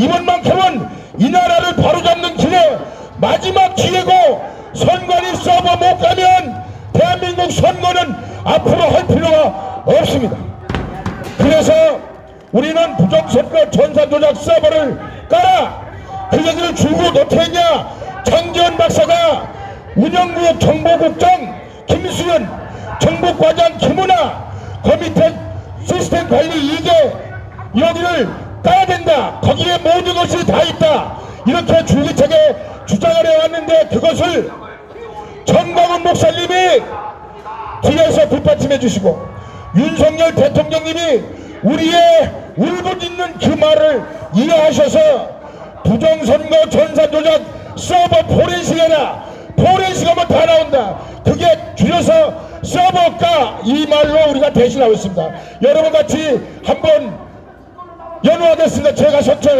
이번만큼은 이 나라를 바로잡는 길에 마지막 기회고 선관위 서버 못 가면 대한민국 선거는 앞으로 할 필요가 없습니다. 그래서 우리는 부정선거 전산조작 서버를 깔아 그 얘기를 줄고 놓겠냐 장지원 박사가 운영구역 정보국장 김수현 정보과장 김은아 그 밑에 시스템 관리 이게 여기를 까야 된다. 거기에 모든 것이 다 있다. 이렇게 줄기차게 주장을 해왔는데 그것을 정광훈 목사님이 뒤에서 뒷받침해 주시고 윤석열 대통령님이 우리의 울부짖는 그 말을 이해하셔서 부정선거 전산조작 서버 포렌식해라 포렌식하면 다 나온다. 그게 줄여서 서버가 이 말로 우리가 대신하고 있습니다. 여러분 같이 한번 연호하겠습니다. 제가 선처